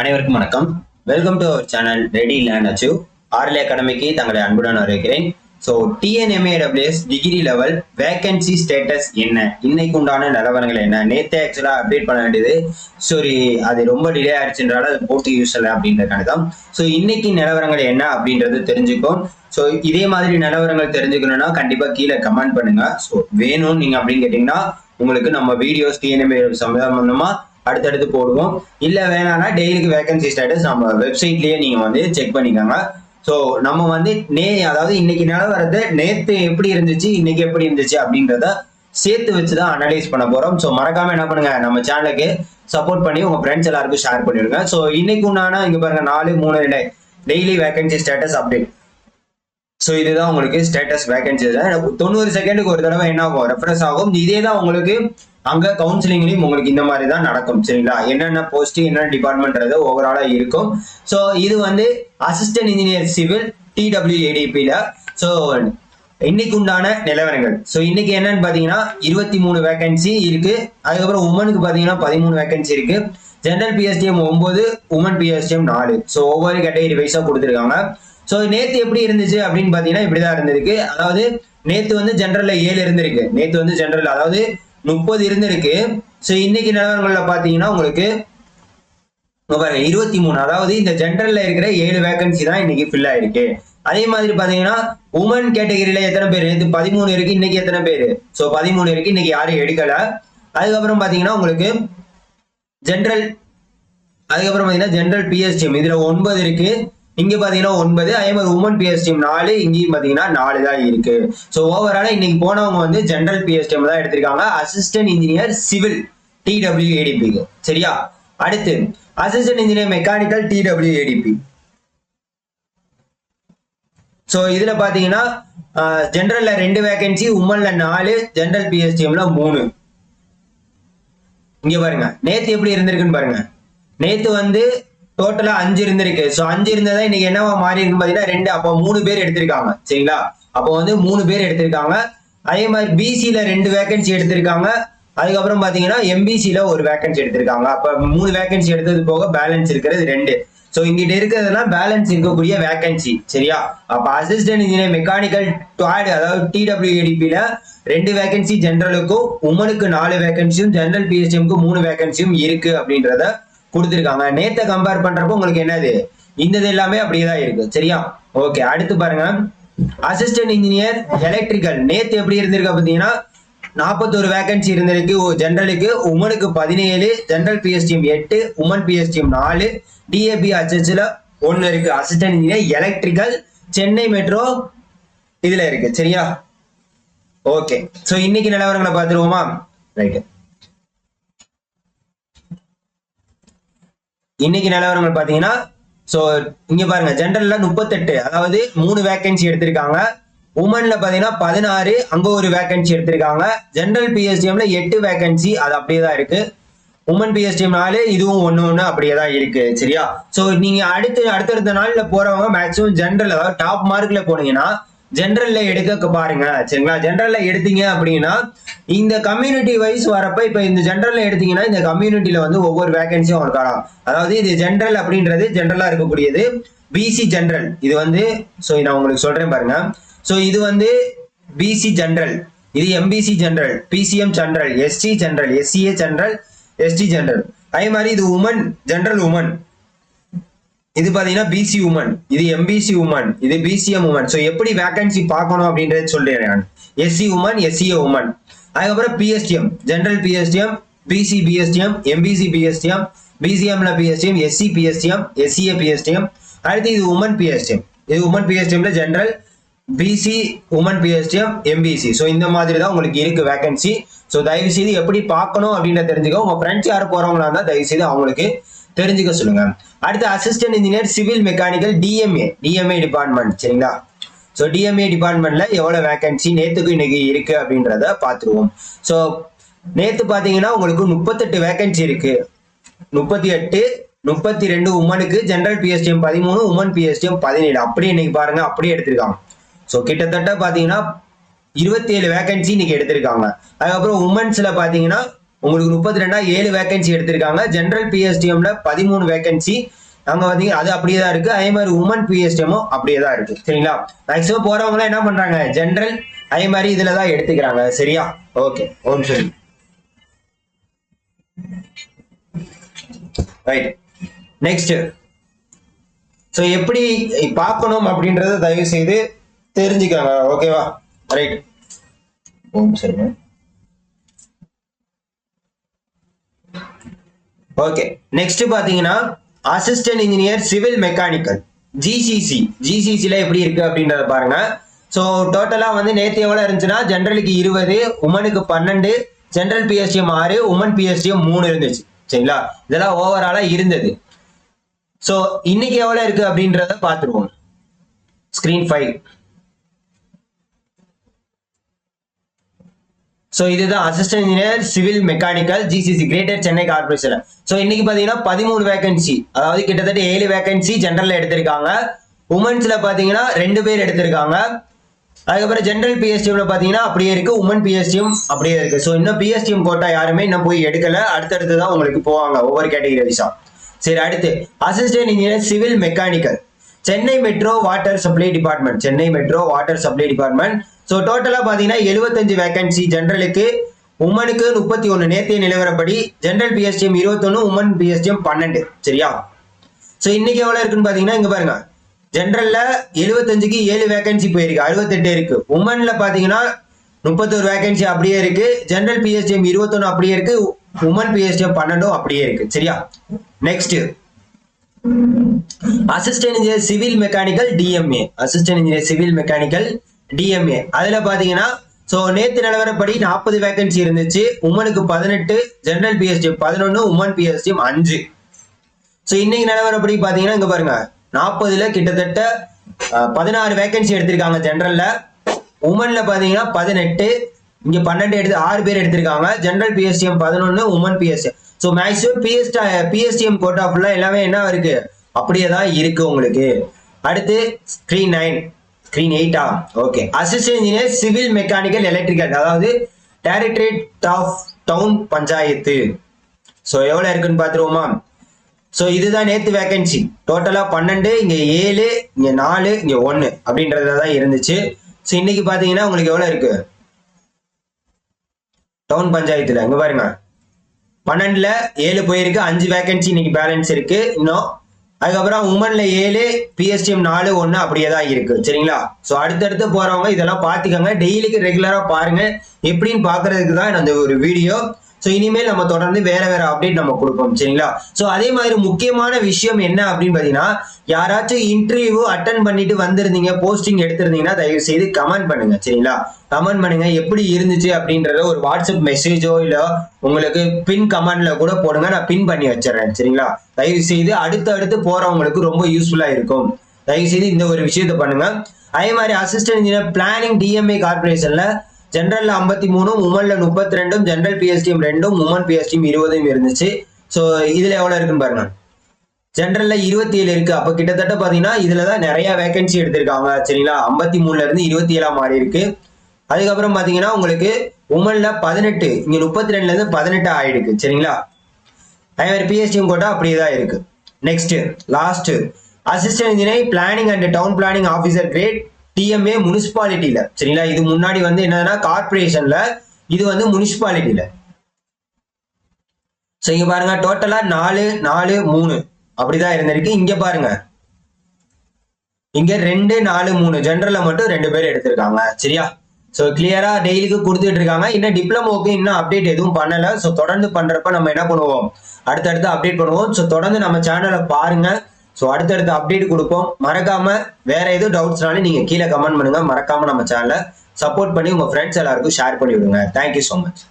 அனைவருக்கும் வணக்கம். Welcome to our channel ready land achieve RL அகாடமிக்கு தங்களை அன்புடன் வரவேற்கிறேன். So TNMAWS degree level vacancy status என்ன? இன்னைக்கு உண்டான நிலவரங்கள் என்ன? நேத்தே ஆக்சுவலாக அப்டேட் பண்ண வேண்டியது. சரி அது ரொம்ப டிலே ஆயிடுச்சுன்றால அது போட்டு யூஸ் இல்லை அப்படின்ற கணக்கம். ஸோ இன்னைக்கு நிலவரங்கள் என்ன அப்படின்றது தெரிஞ்சுக்கும் ஸோ இதே மாதிரி நிலவரங்கள் தெரிஞ்சுக்கணும்னா கண்டிப்பாக கீழே கமெண்ட் பண்ணுங்க. ஸோ வேணும் நீங்கள் அப்படின்னு கேட்டிங்கன்னா உங்களுக்கு நம்ம வீடியோஸ் டிஎன்எம்ஏ சம்பந்தமாக அடுத்தடுத்து போடுவோம். இல்லை வேணாம்னா டெய்லிக்கு வேகன்சி ஸ்டேட்டஸ் நம்ம வெப்சைட்லயே நீங்க வந்து செக் பண்ணிக்கோங்க. ஸோ நம்ம வந்து நே அதாவது இன்னைக்கு நிலவரத்தை நேத்து எப்படி இருந்துச்சு இன்னைக்கு எப்படி இருந்துச்சு அப்படின்றத சேர்த்து வச்சு தான் அனலைஸ் பண்ண போறோம். ஸோ மறக்காம என்ன பண்ணுங்க நம்ம சேனலுக்கு சப்போர்ட் பண்ணி உங்க ஃப்ரெண்ட்ஸ் எல்லாருக்கும் ஷேர் பண்ணிடுங்க. ஸோ இன்னைக்கு உண்டான இங்க பாருங்க நாலு மூணு ரெண்டு daily vacancy status update so இதுதான் உங்களுக்கு ஸ்டேட்டஸ் வேகன்சி தொண்ணூறு செகண்டுக்கு ஒரு தடவை என்ன ஆகும்? ரெஃபரன்ஸ் ஆகும். இதே தான் உங்களுக்கு அங்க கவுன்சிலிங்லையும் உங்களுக்கு இந்த மாதிரி தான் நடக்கும் சரிங்களா? என்னென்ன போஸ்ட் என்னென்ன டிபார்ட்மெண்ட்றது ஓவராலா இருக்கும். ஸோ இது வந்து அசிஸ்டன்ட் இன்ஜினியர் சிவில் டிடபிள்யூஏடிபியில ஸோ இன்னைக்கு உண்டான நிலவரங்கள். ஸோ இன்னைக்கு என்னன்னு பாத்தீங்கன்னா இருபத்தி மூணு வேகன்சி இருக்கு. அதுக்கப்புறம் உமனுக்கு பாத்தீங்கன்னா பதிமூணு வேகன்சி இருக்கு. ஜென்ரல் பிஎஸ்டிஎம் ஒன்பது உமன் பிஎஸ்டிஎம் நாலு. ஸோ ஒவ்வொரு கேட்டகரி வைஸா கொடுத்துருக்காங்க. ஸோ நேத்து எப்படி இருந்துச்சு அப்படின்னு பாத்தீங்கன்னா இப்படிதான் இருந்திருக்கு. அதாவது நேத்து வந்து ஜென்ரல்ல ஏழு இருந்திருக்கு. நேத்து வந்து ஜென்ரல் அதாவது முப்பது இருந்திருக்கு. ஸோ இன்னைக்கு நிலவரங்கள்ல பாத்தீங்கன்னா உங்களுக்கு பாருங்க இருபத்தி மூணு. அதாவது இந்த ஜென்ரல்ல இருக்கிற ஏழு வேகன்சி தான் இன்னைக்கு ஃபில் ஆயிருக்கு. அதே மாதிரி பாத்தீங்கன்னா உமன் கேட்டகரியில எத்தனை பேர்? இது பதிமூணு இருக்கு இன்னைக்கு எத்தனை பேர்? ஸோ பதிமூணு இருக்கு இன்னைக்கு யாரும் எடுக்கல. அதுக்கப்புறம் பாத்தீங்கன்னா உங்களுக்கு ஜென்ரல் அதுக்கப்புறம் பாத்தீங்கன்னா ஜென்ரல் பிஎஸ்டிஎம் இதுல ஒன்பது இருக்கு. இங்க பாத்தீங்கன்னா ஒன்பது அதே மாதிரி உமன் பிஎஸ்டிஎம் நாலு இங்கேயும் பாத்தீங்கன்னா நாலு தான் இருக்கு. ஸோ ஓவராலா இன்னைக்கு போனவங்க வந்து ஜென்ரல் பிஎஸ்டிஎம் தான் எடுத்திருக்காங்க. அசிஸ்டன்ட் இன்ஜினியர் சிவில் டிடபிள்யூஏடிபிக்கு சரியா? அடுத்து assistant engineer mechanical TWADB so இதுல பாத்தீங்கன்னா ஜென்ரல்ல ரெண்டு வேகன்சி உமன்ல நாலு ஜென்ரல் பிஎஸ்டிஎம்ல மூணு. இங்க பாருங்க. நேத்து எப்படி இருந்திருக்குன்னு பாருங்க. நேத்து வந்து டோட்டலா அஞ்சு இருந்திருக்கு. ஸோ அஞ்சு இருந்ததா இன்னைக்கு என்னவா மாறி இருக்குன்னு பாத்தீங்கன்னா ரெண்டு அப்போ மூணு பேர் எடுத்திருக்காங்க. சரிங்களா? அப்போ வந்து மூணு பேர் எடுத்திருக்காங்க. அதே மாதிரி பிசியில ரெண்டு வேகன்சி எடுத்திருக்காங்க. அதுக்கப்புறம் பாத்தீங்கன்னா எம்பிசியில ஒரு வேகன்சி எடுத்திருக்காங்க. அப்ப மூணு வேகன்சி எடுத்தது போக பேலன்ஸ் இருக்கிறது ரெண்டு. ஸோ இங்கிட்ட இருக்கிறதுனா பேலன்ஸ் இருக்கக்கூடிய வேகன்சி சரியா? அப்ப அசிஸ்டன்ட் இன்ஜினியர் மெக்கானிக்கல் டுவாட் அதாவது டிடபிள்யூஏடிபியில ரெண்டு வேகன்சி ஜென்ரலுக்கும் உமனுக்கு நாலு வேகன்சியும் ஜென்ரல் பிஎஸ்டிஎம்க்கு மூணு வேகன்சியும் இருக்கு அப்படின்றத கொடுத்துருக்காங்க. நேத்தை கம்பேர் பண்றப்போ உங்களுக்கு என்னது? இந்த இது எல்லாமே அப்படியே தான் இருக்கு. சரியா? ஓகே அடுத்து பாருங்க. அசிஸ்டன்ட் இன்ஜினியர் எலக்ட்ரிக்கல் நேத்து எப்படி இருந்திருக்கு பாத்தீங்கன்னா நாற்பத்தோரு வேகன்சி இருந்திருக்கு. ஜென்ரலுக்கு உமனுக்கு பதினேழு ஜென்ரல் பிஎஸ்டிஎம் எட்டு உமன் பிஎஸ்டிஎம் நாலு டிஏபி ஹெச்எஸ்ல ஒன்னு இருக்கு. Assistant engineer electrical Chennai metro இதுல இருக்கு. சரியா? ஓகே சோ இன்னைக்கு நிலவரங்களை பார்த்துருவோமா? ரைட்டு இன்னைக்கு நிலவரங்கள் பாத்தீங்கன்னா சோ இங்க பாருங்க ஜென்ரல்ல முப்பத்தெட்டு அதாவது மூணு வேகன்சி எடுத்திருக்காங்க. உமன்ல பாத்தீங்கன்னா பதினாறு அங்க ஒரு வேகன்சி எடுத்திருக்காங்க. ஜென்ரல் பிஎஸ்டிஎம்ல எட்டு வேகன்சி அது அப்படியே தான் இருக்கு. உமன் பிஎஸ்டிஎம் நாலு இதுவும் ஒன்று ஒண்ணு அப்படியே தான் இருக்கு சரியா? சோ நீங்க அடுத்து அடுத்தடுத்த நாள்ல போறவங்க மேக்ஸிமம் ஜென்ரல் அதாவது டாப் மார்க்ல போனீங்கன்னா ஜென்ரல்ல எடுக்க பாருங்க சரிங்களா? ஜென்ரல்ல எடுத்தீங்க அப்படின்னா இந்த கம்யூனிட்டி வைஸ் வரப்ப இப்ப இந்த ஜென்ரல்ல எடுத்தீங்கன்னா இந்த கம்யூனிட்டியில வந்து ஒவ்வொரு வேகன்சியும் இருக்கலாம் அதாவது இது ஜென்ரல் அப்படின்றது ஜென்ரலா இருக்கக்கூடியது பிசி ஜென்ரல் இது வந்து ஸோ நான் உங்களுக்கு சொல்றேன் பாருங்க. ஸோ இது வந்து பிசி ஜென்ரல் இது MBC general BCM general ST general SCA general ST general அதே மாதிரி இது உமன் ஜென்ரல் உமன் இது பாத்தீங்கன்னா பிசி உமன் இது எம்பிசி உமன் இது பிசிஎம் உமன் ஸோ எப்படி வேகன்சி பார்க்கணும் அப்படின்றது சொல்றேன் நான் எஸ்சி உமன் எஸ்சிஏ உமன் அதுக்கப்புறம் PSTM general PSTM BC PSTM MBC PSTM பிசிஎம்ல PSTM SC PSTM SCA PSTM அடுத்து இது உமன் பிஎஸ்டிஎம் இது women பிஎஸ்டிஎம்ல general BC women PSTM MBC so இந்த மாதிரி தான் உங்களுக்கு இருக்கு வேகன்சி ஸோ தயவு செய்து எப்படி பார்க்கணும் அப்படின்னு தெரிஞ்சுக்க உங்க ஃப்ரெண்ட்ஸ் யார் போறவங்களா இருந்தால் தயவு செய்து அவங்களுக்கு தெரிஞ்சுக்க சொல்லுங்க. அடுத்து assistant engineer civil mechanical DMA DMA department சரிங்களா? ஸோ டிஎம்ஏ டிபார்ட்மெண்ட்ல எவ்வளவு வேகன்சி நேத்துக்கு இன்னைக்கு இருக்கு அப்படின்றத பார்த்துருவோம் ஸோ நேத்து பாத்தீங்கன்னா உங்களுக்கு முப்பத்தெட்டு வேகன்சி இருக்கு. முப்பத்தி எட்டு முப்பத்தி ரெண்டு உமனுக்கு ஜென்ரல் பிஎஸ்டிஎம் பதிமூணு உமன் பிஎஸ்டிஎம் பதினேழு. அப்படியே இன்னைக்கு பாருங்க அப்படியே எடுத்திருக்காங்க. ஸோ கிட்டத்தட்ட பாத்தீங்கன்னா இருபத்தி ஏழு வேகன்சி இன்னைக்கு எடுத்திருக்காங்க. அதுக்கப்புறம் உமன்ஸ்ல பாத்தீங்கன்னா உங்களுக்கு முப்பத்தி ரெண்டா ஏழு வேகன்சி எடுத்திருக்காங்க. ஜென்ரல் பிஎஸ்டிஎம்ல பதிமூணு வேகன்சி அங்க வந்தீங்க அது அப்படியே தான் இருக்கு. அதே மாதிரி உமன் பிஎஸ்டிஎம்மும் அப்படியே தான் இருக்கு. சரிங்களா? மேக்ஸிமம் போறவங்க என்ன பண்றாங்க? ஜென்ரல் அதே மாதிரி இதுல தான் எடுத்துக்கிறாங்க. சரியா? ஓகே ஓம் சரி ரைட் நெக்ஸ்ட் ஸோ எப்படி பார்க்கணும் அப்படின்றத தயவு செய்து தெரிஞ்சுக்கோங்க ஓகேவா ரைட் ஓம் சரிங்க ஓகே நெக்ஸ்ட் பாத்தீங்கன்னா assistant engineer civil mechanical GCC ஜிசிசில எப்படி இருக்கு அப்படின்றத பாருங்க. ஸோ டோட்டலா வந்து நேற்று எவ்வளவு இருந்துச்சுன்னா ஜென்ரலுக்கு இருபது உமனுக்கு பன்னெண்டு ஜென்ரல் பிஎஸ்டிஎம் ஆறு உமன் பிஎஸ்டிஎம் மூணு இருந்துச்சு. சரிங்களா? இதெல்லாம் ஓவராலா இருந்தது. ஸோ இன்னைக்கு எவ்வளவு இருக்கு அப்படின்றத பார்த்துருவோம். ஸ்கிரீன் ஃபைவ் ஸோ இதுதான் assistant engineer civil mechanical GCC greater Chennai corporation so இன்னைக்கு பார்த்தீங்கன்னா பதிமூணு வேகன்சி அதாவது கிட்டத்தட்ட ஏழு வேகன்சி ஜென்ரலில் எடுத்திருக்காங்க. உமன்ஸில் பார்த்தீங்கன்னா ரெண்டு பேர் எடுத்திருக்காங்க. அதுக்கப்புறம் ஜென்ரல் பிஎஸ்டிஎம்ல பார்த்தீங்கன்னா அப்படியே இருக்கு. உமன் பிஎஸ்டிஎம் அப்படியே இருக்கு. ஸோ இன்னும் பிஎஸ்டிஎம் கோட்டா யாருமே இன்னும் போய் எடுக்கல. அடுத்தடுத்து தான் உங்களுக்கு போவாங்க ஒவ்வொரு கேட்டகரி வைஸா சரி அடுத்து. Assistant engineer civil mechanical Chennai metro water supply department Chennai metro water supply department. So டோட்டலாக பார்த்தீங்கன்னா எழுபத்தஞ்சு வேகன்சி ஜென்ரலுக்கு உமனுக்கு முப்பத்தி ஒன்று நேத்திய நிலவரப்படி ஜென்ரல் பிஎஸ்டிஎம் இருபத்தொன்று உமன் பிஎஸ்டிஎம் பன்னெண்டு. சரியா? ஸோ இன்னைக்கு எவ்வளோ இருக்குன்னு பார்த்தீங்கன்னா இங்கே பாருங்க. ஜென்ரலில் எழுபத்தஞ்சுக்கு ஏழு வேகன்சி போயிருக்கு அறுபத்தெட்டு இருக்கு. உமனில் பார்த்தீங்கன்னா முப்பத்தொரு வேகன்சி அப்படியே இருக்கு. ஜென்ரல் பிஎஸ்டிஎம் இருபத்தொன்னு அப்படியே இருக்கு உமன் பிஎஸ்டிஎம் பன்னெண்டும் அப்படியே இருக்கு. சரியா? Next assistant engineer civil mechanical DMA assistant engineer civil mechanical DMA அதுல பாத்தீங்கன்னா சோ நேத்து நிலவரப்படி நாற்பது வேகன்சி இருந்துச்சு. உமனுக்கு பதினெட்டு ஜெனரல் பிஎஸ்டி பதினொன்னு உமன் பிஎஸ்டி அஞ்சு. சோ இன்னைக்கு நிலவரப்படி பாத்தீங்கன்னா இங்க பாருங்க. நாற்பதுல கிட்டத்தட்ட பதினாறு வேகன்சி எடுத்திருக்காங்க ஜென்ரலில் உமன்ல பாத்தீங்கன்னா பதினெட்டு இங்க பன்னெண்டு எடுத்து ஆறு பேர் எடுத்திருக்காங்க. ஜென்ரல் பிஎஸ்டிஎம் பதினொன்னு உமன் பிஎஸ்டி ஸோ மேக்ஸிமம் பிஎஸ்டா பிஎஸ்டிஎம் கோட்டா ஃபுல்லா எல்லாமே என்ன இருக்கு? அப்படியே தான் இருக்கு உங்களுக்கு. அடுத்து screen nine screen எயிட்டா okay assistant engineer civil mechanical electrical அதாவது directorate of town panchayat. So எவ்வளோ இருக்குன்னு பார்த்துருவோமா? ஸோ இதுதான் நேற்று வேகன்சி டோட்டலாக பன்னெண்டு இங்கே ஏழு இங்கே நாலு இங்கே ஒன்று அப்படின்றதுல தான் இருந்துச்சு. ஸோ இன்னைக்கு பார்த்தீங்கன்னா உங்களுக்கு எவ்வளோ இருக்கு? டவுன் பஞ்சாயத்தில் இங்கே பாருங்க. பன்னெண்டுல ஏழு போயிருக்கு அஞ்சு வேகன்சி இன்னைக்கு பேலன்ஸ் இருக்கு. இன்னும் அதுக்கப்புறம் உமன்ல ஏழு பிஎஸ்டிஎம் நாலு ஒன்று அப்படியே தான் இருக்கு. சரிங்களா? ஸோ அடுத்தடுத்து போறவங்க இதெல்லாம் பார்த்துக்கோங்க. டெய்லிக்கு ரெகுலரா பாருங்க. எப்படின்னு பாக்குறதுக்கு தான் இந்த ஒரு வீடியோ ஸோ இனிமேல் நம்ம தொடர்ந்து வேற வேற அப்டேட் நம்ம கொடுப்போம் சரிங்களா? ஸோ அதே மாதிரி முக்கியமான விஷயம் என்ன அப்படின்னு பார்த்தீங்கன்னா யாராச்சும் இன்டர்வியூ அட்டன் பண்ணிட்டு வந்திருந்தீங்க போஸ்டிங் எடுத்திருந்தீங்கன்னா தயவு செய்து கமெண்ட் பண்ணுங்க சரிங்களா? கமெண்ட் பண்ணுங்க எப்படி இருந்துச்சு அப்படின்றத ஒரு வாட்ஸ்அப் மெசேஜோ இல்லை உங்களுக்கு பின் கமெண்ட்ல கூட போடுங்க நான் பின் பண்ணி வச்சிடறேன் சரிங்களா? தயவு செய்து அடுத்து அடுத்து போறவங்களுக்கு ரொம்ப யூஸ்ஃபுல்லா இருக்கும். தயவு செய்து இந்த ஒரு விஷயத்த பண்ணுங்க. அதே மாதிரி அசிஸ்டன்ட் இன்ஜினியர் பிளானிங் டிஎம்ஏ கார்பரேஷன்ல ஜென்ரலில் ஐம்பத்தி மூணும் உமனில் முப்பத்தி ரெண்டும் ஜென்ரல் பிஎஸ்டிஎம் ரெண்டும் உமன் பிஎஸ்டிஎம் இருபதும் இருந்துச்சு. ஸோ இதில் எவ்வளோ இருக்குன்னு பாருங்க. ஜென்ரலில் இருபத்தி ஏழு இருக்குது அப்போ கிட்டத்தட்ட பார்த்தீங்கன்னா இதில் தான் நிறையா வேகன்சி எடுத்திருக்காங்க சரிங்களா? ஐம்பத்தி மூணுலேருந்து இருபத்தி ஏழாம் மாறி இருக்குது அதுக்கப்புறம் பார்த்தீங்கன்னா உங்களுக்கு உமனில் பதினெட்டு இங்கே முப்பத்தி ரெண்டுலேருந்து பதினெட்டு ஆகிடுக்கு சரிங்களா? அதே மாதிரி பிஎஸ்டிஎம் கோட்டா அப்படியே தான் இருக்குது next last assistant engineer planning and town planning officer grade DMA முனிசிபாலிட்டியில சரிங்களா? இது முன்னாடி வந்து என்னன்னா கார்பரேஷன்ல இது வந்து முனிசிபாலிட்டியில ஸோ இங்க பாருங்க டோட்டலா நாலு நாலு மூணு. அப்படிதான் இருந்திருக்கு. இங்க பாருங்க. இங்க ரெண்டு நாலு மூணு. ஜென்ரல்ல மட்டும் ரெண்டு பேர் எடுத்திருக்காங்க. சரியா? ஸோ கிளியரா டெய்லிக்கு கொடுத்துட்டு இருக்காங்க இன்னும் டிப்ளமோக்கு இன்னும் அப்டேட் எதுவும் பண்ணல. ஸோ தொடர்ந்து பண்றப்ப நம்ம என்ன பண்ணுவோம்? அடுத்தடுத்து அப்டேட் பண்ணுவோம். ஸோ தொடர்ந்து நம்ம சேனலை பாருங்க. ஸோ அடுத்தடுத்து அப்டேட் கொடுப்போம். மறக்காம வேற எதுவும் டவுட்ஸ்னாலும் நீங்க கீழே கமெண்ட் பண்ணுங்க. மறக்காம நம்ம சேனலை சப்போர்ட் பண்ணி உங்க ஃப்ரெண்ட்ஸ் எல்லாருக்கும் ஷேர் பண்ணி விடுங்க தேங்க்யூ ஸோ மச்